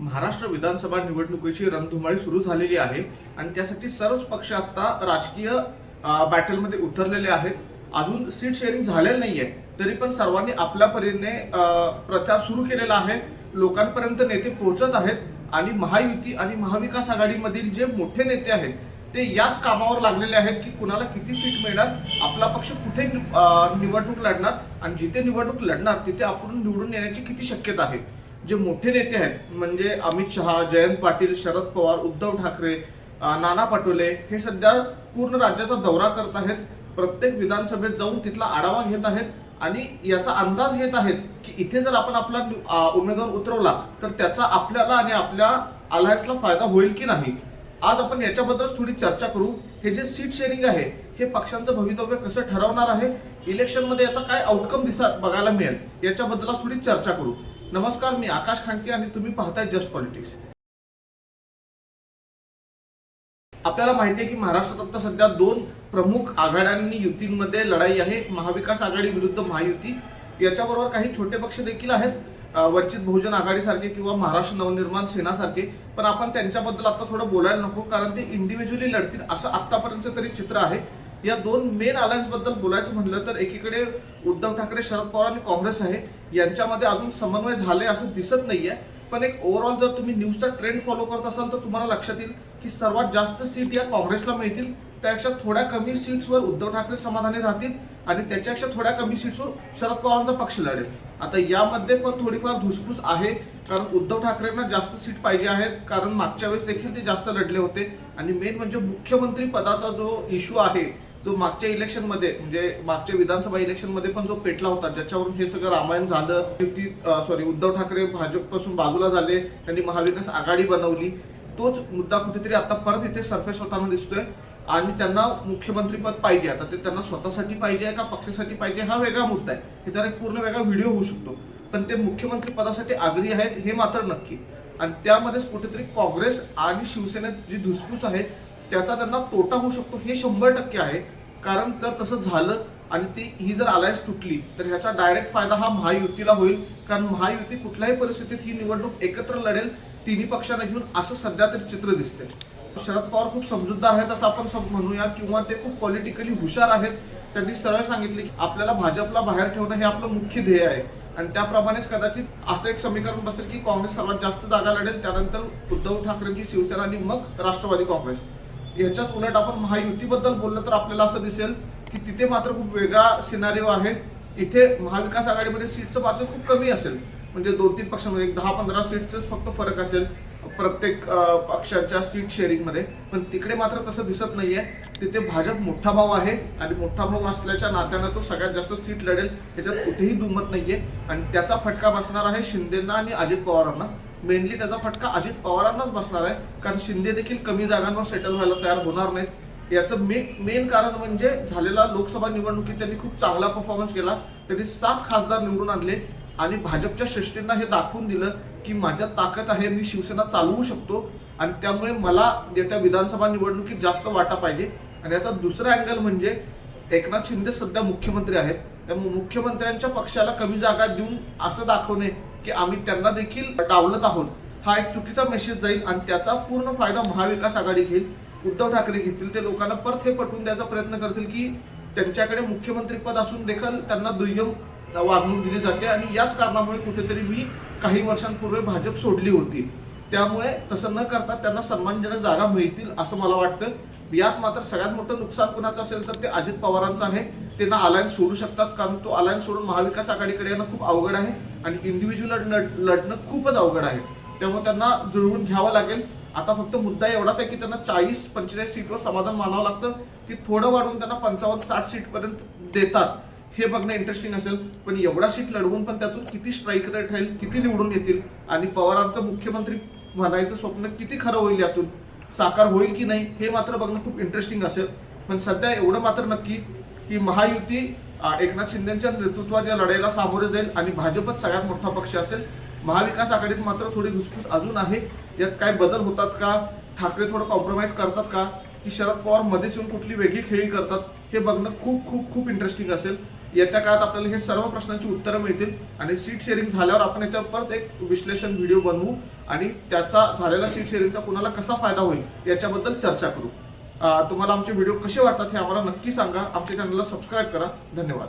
महाराष्ट्र विधानसभा निवडणुकीची रणधुमाळी सुरू झालेली आहे आणि त्यासाठी सर्वच पक्ष आता राजकीय बॅटलमध्ये उतरलेले आहेत. अजून सीट शेअरिंग झालेलं नाहीये. तरी पण सर्वांनी आपल्या परीने प्रचार सुरू केलेला आहे. लोकांपर्यंत नेते पोहोचत आहेत आणि महायुती आणि महाविकास आघाडीमधील जे मोठे नेते आहेत ते याच कामावर लागलेले आहेत की कुणाला किती सीट मिळणार आपला पक्ष कुठे निवडणूक लढणार आणि जिथे निवडणूक लढणार तिथे आपण निवडून येण्याची किती शक्यता आहे. जे मोठे नेते आहेत म्हणजे अमित शहा जयंत पाटील शरद पवार उद्धव ठाकरे नाना पटोले हे सध्या पूर्ण राज्याचा दौरा करत आहेत. प्रत्येक विधानसभेत जाऊन तिथला आढावा घेत आहेत आणि याचा अंदाज घेत आहेत की इथे जर आपण आपला उमेदवार उतरवला तर त्याचा आपल्याला आणि आपल्या अलायन्सला फायदा होईल की नाही? आज आपण याच्याबद्दल थोडी चर्चा करू. हे जे सीट शेअरिंग आहे हे पक्षांचं भवितव्य कसं ठरवणार आहे? इलेक्शनमध्ये याचा काय आउटकम दिसा बघायला मिळेल? याच्याबद्दल थोडी चर्चा करू. नमस्कार मी आकाश खांडके आणि तुम्ही पाहताय जस्ट पॉलिटिक्स. आपल्याला माहिती आहे की महाराष्ट्रात आता सध्या दोन प्रमुख आघाड्यांनी युतींमध्ये लढाई आहे. महाविकास आघाडी विरुद्ध महायुती. याच्याबरोबर काही छोटे पक्ष देखील आहेत. वंचित बहुजन आघाडीसारखे किंवा महाराष्ट्र नवनिर्माण सेनासारखे पण आपण त्यांच्याबद्दल आता थोडं बोलायला नको कारण ते इंडिव्हिज्युअली लढतील असं आतापर्यंत तरी चित्र आहे. या दोन मेन अलायन्सबद्दल बोलायचं म्हटलं तर एकीकडे उद्धव ठाकरे शरद पवार आणि काँग्रेस आहे. यांच्यामध्ये अजून समन्वय झाले असं दिसत नाहीये. पण एक ओव्हरऑल जर तुम्ही न्यूजचा ट्रेंड फॉलो करत असाल तर तुम्हाला लक्षात येईल की सर्वात जास्त सीट या काँग्रेसला मिळतील. त्यापेक्षा थोड्या कमी सीट्सवर उद्धव ठाकरे समाधानी राहतील आणि त्याच्यापेक्षा थोड्या कमी सीट्सवर शरद पवारांचा पक्ष लढेल. आता यामध्ये पण थोडीफार धुसफूस आहे कारण उद्धव ठाकरेंना जास्त सीट पाहिजे आहेत कारण मागच्या वेळेस देखील ते जास्त लढले होते. आणि मेन म्हणजे मुख्यमंत्री पदाचा जो इश्यू आहे जो मागच्या इलेक्शनमध्ये म्हणजे मागच्या विधानसभा इलेक्शनमध्ये पण जो पेटला होता ज्याच्यावरून हे सगळं रामायण झालं सॉरी उद्धव ठाकरे भाजपपासून बाजूला झाले त्यांनी महाविकास आघाडी बनवली. तोच मुद्दा कुठेतरी आता परत इथे सरफेस होताना दिसतोय आणि त्यांना मुख्यमंत्रीपद पाहिजे. आता ते त्यांना स्वतःसाठी पाहिजे का पक्षासाठी पाहिजे हा वेगळा मुद्दा आहे. ह्याच्यावर एक पूर्ण वेगळा व्हिडिओ होऊ शकतो. पण ते मुख्यमंत्री पदासाठी आग्री आहेत हे मात्र नक्की. आणि त्यामध्येच कुठेतरी काँग्रेस आणि शिवसेनेत जी धुसफूस आहे त्याचा त्यांना तोटा होऊ शकतो हे शंभर टक्के आहे. कारण तर तसं झालं आणि ती ही जर अलायन्स तुटली तर ह्याचा डायरेक्ट फायदा हा महायुतीला होईल. कारण महायुती कुठल्याही परिस्थितीत ही निवडणूक एकत्र लढेल तिन्ही पक्षांना घेऊन असं सध्या तरी चित्र दिसते शरद पवार खूप समजूतदार आहेत असं आपण सम- म्हणूया किंवा ते खूप पॉलिटिकली हुशार आहेत. त्यांनी सरळ सांगितले की आपल्याला भाजपला बाहेर ठेवणं हे आपलं मुख्य ध्येय आहे. आणि त्याप्रमाणेच कदाचित असं एक समीकरण बसेल की काँग्रेस सर्वात जास्त जागा लढेल. त्यानंतर उद्धव ठाकरेंची शिवसेना आणि मग राष्ट्रवादी काँग्रेस. याच्याच उलट आपण महायुतीबद्दल बोललं तर आपल्याला असं दिसेल की तिथे मात्र खूप वेगळा सिनारिओ आहे. इथे महाविकास आघाडीमध्ये सीटचं पाचन खूप कमी असेल. म्हणजे दोन तीन पक्षांमध्ये एक दहा पंधरा सीटचंच फक्त फरक असेल. प्रत्येक पक्षाच्या सीट शेअरिंगमध्ये पण तिकडे मात्र तसं दिसत नाहीये. तिथे भाजप मोठा भाव आहे आणि मोठा भाव असल्याच्या नात्यानं तो सगळ्यात जास्त सीट लढेल. त्याच्यात कुठेही दुमत नाहीये. आणि त्याचा फटका बसणार आहे शिंदेना आणि अजित पवारांना. मेनली त्याचा फटका अजित पवारांनाच बसणार आहे. कारण शिंदे देखील कमी जागांवर सेटल व्हायला तयार होणार नाहीत. याचं मेन मेन कारण म्हणजे झालेला लोकसभा निवडणुकीत त्यांनी खूप चांगला परफॉर्मन्स केला. त्यांनी सात खासदार निवडून आणले आणि भाजपच्या श्रेष्ठींना हे दाखवून दिलं की माझ्यात ताकद आहे मी शिवसेना चालवू शकतो. आणि त्यामुळे मला येत्या विधानसभा निवडणुकीत जास्त वाटा पाहिजे. आणि याचा दुसरा अँगल म्हणजे एकनाथ शिंदे सध्या मुख्यमंत्री आहेत. त्यामुळे मुख्यमंत्र्यांच्या पक्षाला कमी जागा देऊन असं दाखवणे की आम्ही त्यांना देखील डावलत आहोत. हा एक चुकीचा मेसेज जाईल आणि त्याचा पूर्ण फायदा महाविकास आघाडी घेईल. उद्धव ठाकरे घेतील. ते लोकांना परत हे पटवून द्यायचा प्रयत्न करतील की त्यांच्याकडे मुख्यमंत्री पद असून देखील त्यांना दुय्यम वागणूक दिली जाते आणि याच कारणामुळे कुठेतरी मी काही वर्षांपूर्वी भाजप सोडली होती. त्यामुळे तसं न करता त्यांना सन्मानजनक जागा मिळतील असं मला वाटतं. यात मात्र सगळ्यात मोठं नुकसान कुणाचं असेल तर ते अजित पवारांचं आहे. ते ना अलायन्स सोडू शकतात कारण तो अलायन्स सोडून महाविकास आघाडीकडे येणं खूप अवघड आहे आणि इंडिव्हिज्युअल लढणं खूपच अवघड आहे. त्यामुळे त्यांना जुळवून घ्यावं लागेल. आता फक्त मुद्दा एवढाच आहे की त्यांना चाळीस पंचेचाळीस सीटवर समाधान मानावं लागतं की थोडं वाढवून त्यांना पंचावन्न साठ सीटपर्यंत देतात. हे बघणं इंटरेस्टिंग असेल पण एवढा सीट लढवून पण त्यातून किती स्ट्राईक रेट राहील किती निवडून येतील? आणि पवारांचं मुख्यमंत्री म्हणायचं स्वप्न किती खरं होईल यातून? साकार होईल की नाही हे मात्र बघणं खूप इंटरेस्टिंग असेल. पण सध्या एवढं मात्र नक्की की महायुती एकनाथ शिंदेच्या नेतृत्वात या लढाईला सामोरे जाईल आणि भाजपच सगळ्यात मोठा पक्ष असेल. महाविकास आघाडीत मात्र थोडी घुसफूस अजून आहे. यात काय बदल होतात का? ठाकरे थोडं कॉम्प्रोमाइज करतात का? की शरद पवार मध्येच येऊन कुठली वेगळी खेळी करतात? हे बघणं खूप खूप खूप इंटरेस्टिंग असेल. येत्या काळात आपल्याला हे सर्व प्रश्नांची उत्तरं मिळतील आणि सीट शेअरिंग झाल्यावर आपण याच्यावर परत एक विश्लेषण व्हिडिओ बनवू आणि त्याचा झालेला सीट शेअरिंगचा कुणाला कसा फायदा होईल याच्याबद्दल चर्चा करू. तुम्हाला आमचे व्हिडिओ कसे वाटतात हे आम्हाला नक्की सांगा. आमच्या चॅनलला सबस्क्राईब करा. धन्यवाद.